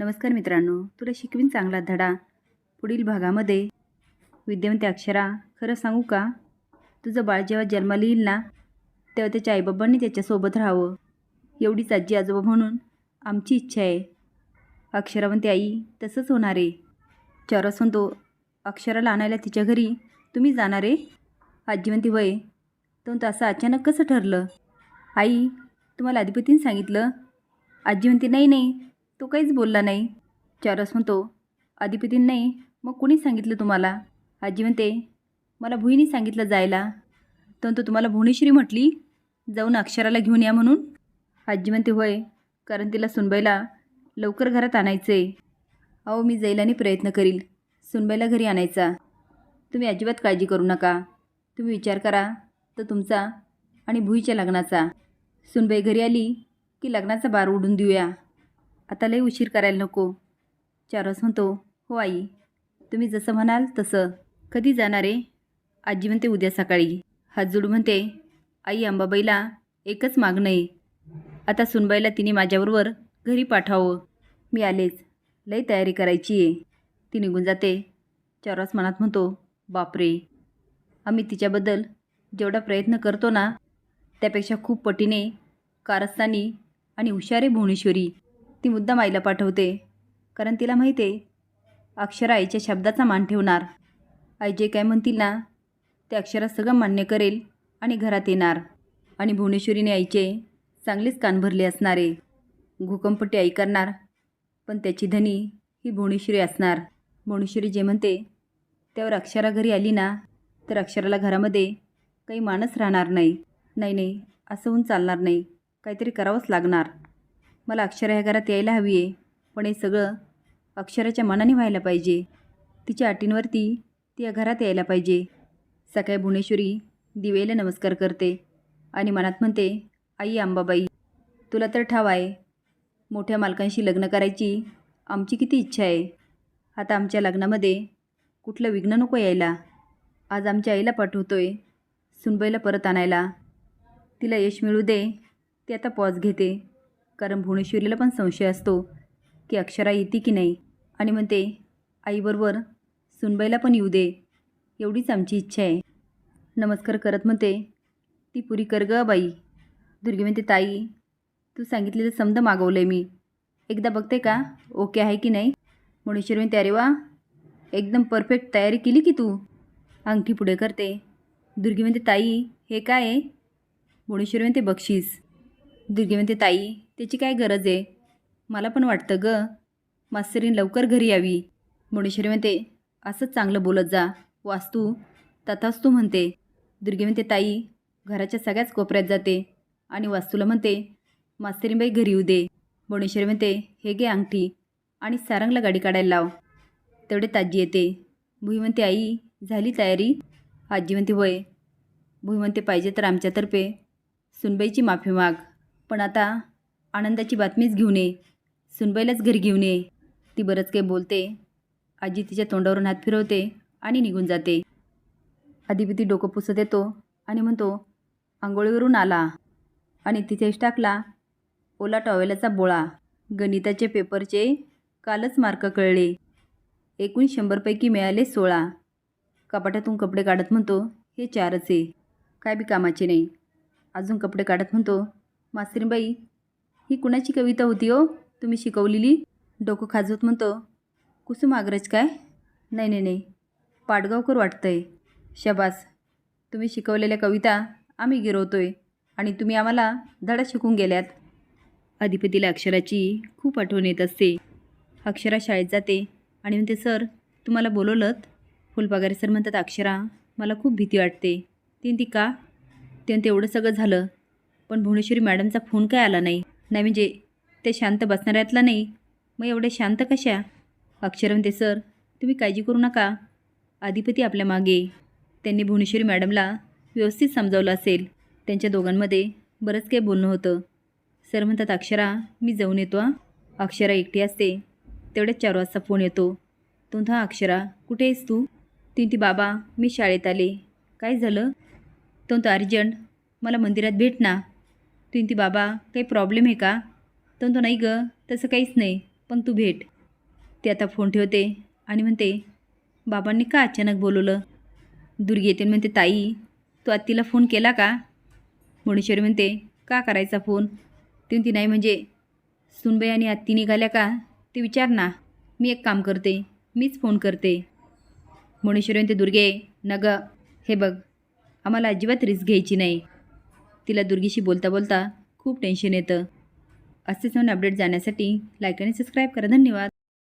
नमस्कार मित्रांनो तुला शिकवीन चांगला धडा. पुढील भागामध्ये विद्यावंती अक्षरा खरं सांगू का? तुझं बाळ जेव्हा जन्माला येईल ना तेव्हा त्याच्या आईबाबांनी त्याच्यासोबत राहावं. एवढीच आजी आजोबा म्हणून आमची इच्छा आहे. अक्षरावंती आई तसंच होणार आहे. चौरस म्हणतो अक्षराला आणायला तिच्या घरी तुम्ही जाणार आहे? आजी म्हणते वय तो असं अचानक कसं ठरलं? आई तुम्हाला अधिपतीने सांगितलं. आजी म्हणते नाही नाही तो काहीच बोलला नाही. चारस म्हणतो अधिपतीने नाही मग कुणी सांगितलं तुम्हाला? आजी म्हणते मला भुईनी सांगितलं जायला. तो म्हणतो तुम्हाला भुवनेश्वरी म्हटली? जाऊन अक्षराला घेऊन या म्हणून? आजी म्हणते होय कारण तिला सुनबाईला लवकर घरात आणायचं आहे अहो मी जाईल आणि प्रयत्न करील सुनबाईला घरी आणायचा. तुम्ही अजिबात काळजी करू नका. तुम्ही विचार करा तर तुमचा आणि भुईच्या लग्नाचा. सुनबाई घरी आली की लग्नाचा बार उडून देऊया. आता लई उशीर करायला नको. चारस म्हणतो हो आई तुम्ही जसं म्हणाल तसं. कधी जाणार आहे? आजी म्हणते उद्या सकाळी. हात म्हणते आई अंबाबाईला एकच मागणं आहे. आता सुनबाईला तिने माझ्याबरोबर घरी पाठवावं. मी आलेच. लई तयारी करायची आहे. ती निघून जाते. चारवास मनात म्हणतो बापरे! आम्ही तिच्याबद्दल जेवढा प्रयत्न करतो ना त्यापेक्षा खूप पटीने कारस्थानी आणि हुशारे भुवनेश्वरी. ती मुद्दाम आईला पाठवते. कारण तिला माहिती आहे अक्षरा आईच्या शब्दाचा मान ठेवणार. आई जे काय म्हणतील ना ते अक्षरा सगळं मान्य करेल आणि घरात येणार. आणि भुवनेश्वरीने आईचे चांगलेच कान भरले असणारे. भूकंपट्टी आई करणार पण त्याची धनी ही भुवनेश्वरी असणार. भुवनेश्वरी जे म्हणते त्यावर अक्षरा घरी आली ना तर अक्षराला घरामध्ये काही माणस राहणार नाही. नाही नाही असं होऊन चालणार नाही. काहीतरी करावंच लागणार. मला अक्षरा ह्या घरात यायला हवी आहे. पण हे सगळं अक्षराच्या मनाने व्हायला पाहिजे. तिच्या अटींवरती ती या घरात यायला पाहिजे. सकाळी भुवनेश्वरी दिवेला नमस्कार करते आणि मनात म्हणते आई अंबाबाई तुला तर ठाव आहे. मोठ्या मालकांशी लग्न करायची आमची किती इच्छा आहे. आता आमच्या लग्नामध्ये कुठलं विघ्न नको यायला. आज आमच्या आईला पाठवतोय सुनबाईला परत आणायला. तिला यश मिळू दे ती आता पॉज घेते. कारण भुवनेश्वरीला पण संशय असतो की अक्षरा येते की नाही. आणि म्हणते आईबरोबर सुनबाईला पण येऊ दे. एवढीच आमची इच्छा आहे. नमस्कार करत म्हणते ती पुरी कर ग बाई. दुर्गी म्हणते ताई तू सांगितलेलं समद मागवलं आहे मी. एकदा बघते का ओके आहे की नाही? मुणेश्वर म्हणते अरे वा एकदम परफेक्ट तयारी केली की तू. अंगठी पुढे करते. दुर्गी म्हणते ताई हे काय आहे? मुणेश्वर म्हणते बक्षीस. दुर्गी म्हणते ताई त्याची काय गरज आहे? मला पण वाटतं ग. मास्तरीन लवकर घरी यावी. मुणेश्वरी म्हणते असंच चांगलं बोलत जा. वास्तू तथाच तू म्हणते. दुर्गी म्हणते ताई घराच्या सगळ्याच कोपऱ्यात जाते. आणि वास्तूला म्हणते मास्तरीबाई घरी येऊ दे. भुवनेश्वरी म्हणते हे घे अंगठी आणि सारंगला गाडी काढायला लाव. तेवढे ताजी येते. भुई म्हणते आई झाली तयारी? आजी म्हणते होय. भुई म्हणते पाहिजे तर आमच्यातर्फे. सुनबाईची माफी माग. पण आता आनंदाची बातमीच घेऊन ये सुनबाईलाच घरी घेऊन ये ती बरंच काही बोलते. आजी तिच्या तोंडावरून हात फिरवते आणि निघून जाते. अधिपती डोकं पुसत येतो आणि म्हणतो आंघोळीवरून आला. आणि तिथेच टाकला ओला टॉवेलाचा बोळा. गणिताचे पेपरचे कालच मार्क कळले. एकूण शंभरपैकी मिळाले सोळा. कपाटातून कपडे काढत म्हणतो हे चारच आहे. काय बी कामाचे नाही. अजून कपडे काढत म्हणतो मास्तरीबाई ही कुणाची कविता होती हो? तुम्ही शिकवलेली? डोकं खाजवत म्हणतो. कुसुम आग्रज काय? नाही नाही नाही. पाडगावकर वाटतंय. शबास. तुम्ही शिकवलेल्या कविता आम्ही गिरवतोय आणि तुम्ही आम्हाला धडा शिकून गेल्यात. अधिपतीला अक्षराची खूप आठवण येत असते. अक्षरा शाळेत जाते आणि म्हणते सर तुम्हाला बोलवलं? फुलपागारे सर म्हणतात अक्षरा मला खूप भीती वाटते. ती ती का? ते तेवढं सगळं झालं पण भुवनेश्वरी मॅडमचा फोन काय आला नाही? नाही म्हणजे ते शांत बसणाऱ्यातला नाही? मग एवढे शांत कशा? अक्षर म्हणते सर तुम्ही काळजी करू नका. अधिपती आपल्या मागे. त्यांनी भुवनेश्वरी मॅडमला व्यवस्थित समजावलं असेल. त्यांच्या दोघांमध्ये बरंच काही बोलणं होतं. सर म्हणतात अक्षरा मी जाऊन येतो अक्षरा एकटी असते. तेवढ्याच चार वाजता फोन येतो. तो म्हणतो, अक्षरा कुठे आहेस तू? ती ती बाबा मी शाळेत आले. काय झालं? तो अर्जंट. मला मंदिरात भेट ना. ती बाबा काही प्रॉब्लेम आहे का? तो म्हणतो नाही गं तसं काहीच नाही पण तू भेट. ते आता फोन ठेवते आणि म्हणते बाबांनी का अचानक बोलवलं? दुर्गी येते म्हणते ताई तू आत्तीला फोन केला का? मुणेश्वरी म्हणते का करायचा फोन ती नाही म्हणजे सुनबाई आणि आत्ती निघाल्या का? ते विचार ना मी एक काम करते मीच फोन करते. मुणेश्वरी म्हणते दुर्गे नग हे बघ आम्हाला अजिबात रिस्क घ्यायची नाही. तिला दुर्गीशी बोलता बोलता खूप टेन्शन येतं. असेच नवीन अपडेट जाण्यासाठी लाईक आणि सबस्क्राईब करा. धन्यवाद.